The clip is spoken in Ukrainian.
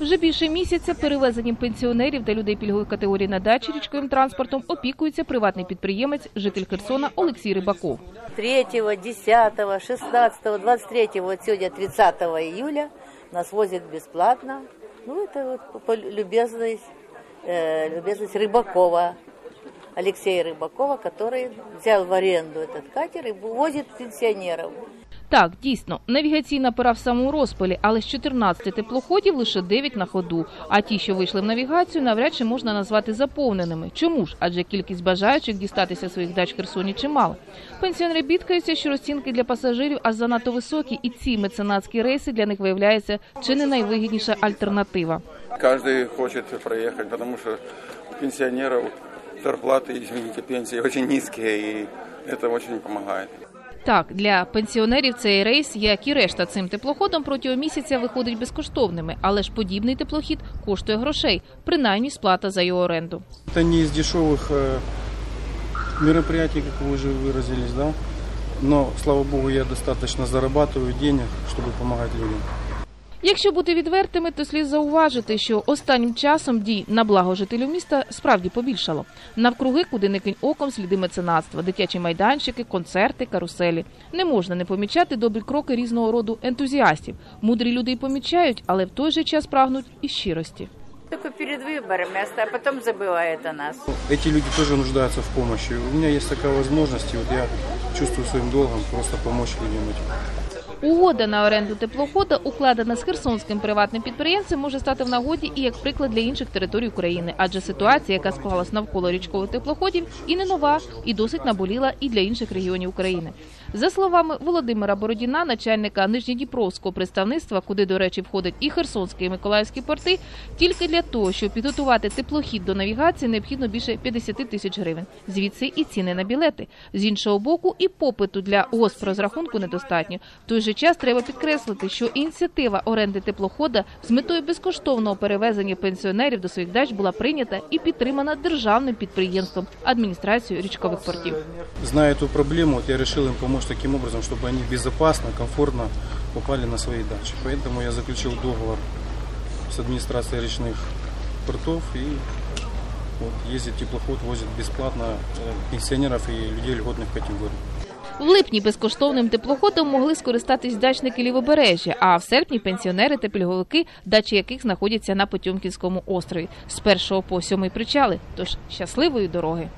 Вже більше місяця перевезенням пенсіонерів та людей пільгових категорій на дачі річковим транспортом опікується приватний підприємець, житель Херсона Олексій Рибаков. 3, 10, 16, 23, вот сегодня 30 июля нас возят бесплатно. Ну, это вот по любезность, э, любезность Рыбакова, Алексея Рыбакова, который взял в аренду этот катер и возит пенсионеров. Так, дійсно, навігаційна пора в самому розпалі, але з 14 теплоходів лише 9 на ходу. А ті, що вийшли в навігацію, навряд чи можна назвати заповненими. Чому ж? Адже кількість бажаючих дістатися своїх дач в Херсоні чимало. Пенсіонери бідкаються, що розцінки для пасажирів аж занадто високі, і ці меценатські рейси для них виявляються чи не найвигідніша альтернатива. Каждый хочет проехать, потому что у пенсионеров зарплаты, извините, пенсии очень низкие, и это очень помогает. Так, для пенсіонерів цей рейс, як і решта цим теплоходом, протягом місяця виходить безкоштовними, але ж подібний теплохід коштує грошей, принаймні сплата за його оренду. Это не из дешевых э, мероприятий, как вы уже выразились, да? Но, слава богу, я достаточно зарабатываю денег, чтобы помогать людям. Якщо бути відвертими, то слід зауважити, що останнім часом дій на благо жителів міста справді побільшало. Навкруги, куди не кинь оком, сліди меценатства, дитячі майданчики, концерти, каруселі. Не можна не помічати добрі кроки різного роду ентузіастів. Мудрі люди й помічають, але в той же час прагнуть і щирості. Только перед выборами, а потом забывает о нас. Эти люди тоже нуждаются в помощи. У меня есть такая возможность, и вот я чувствую своим долгом просто помочь людям этим. Угода на оренду теплохода, укладена з херсонським приватним підприємцем, може стати в нагоді і як приклад для інших територій України, адже ситуація, яка склалась навколо річкових теплоходів, і не нова, і досить наболіла і для інших регіонів України. За словами Володимира Бородіна, начальника Нижньодніпровського представництва, куди, до речі, входять і Херсонський і Миколаївські порти, тільки для того, щоб підготувати теплохід до навігації, необхідно більше 50 тисяч гривень. Звідси і ціни на білети. З іншого боку, і попиту для госпрозрахунку недостатньо. Той же час треба підкреслити, що ініціатива оренди теплохода з метою безкоштовного перевезення пенсіонерів до своїх дач була прийнята і підтримана державним підприємством адміністрацією річкових портів. Зная эту проблему, вот я решил им помочь таким образом, чтобы они безопасно, комфортно попали на свои дачи. Поэтому я заключил договор с администрацией речных портов и вот, ездит теплоход, возит бесплатно э, пенсионеров и людей льготных категорий. В липні безкоштовним теплоходом могли скористатись дачники лівобережжя, а в серпні пенсіонери та пільговики, дачі яких знаходяться на Потьомкінському острові з першого по сьомий причали. Тож щасливої дороги.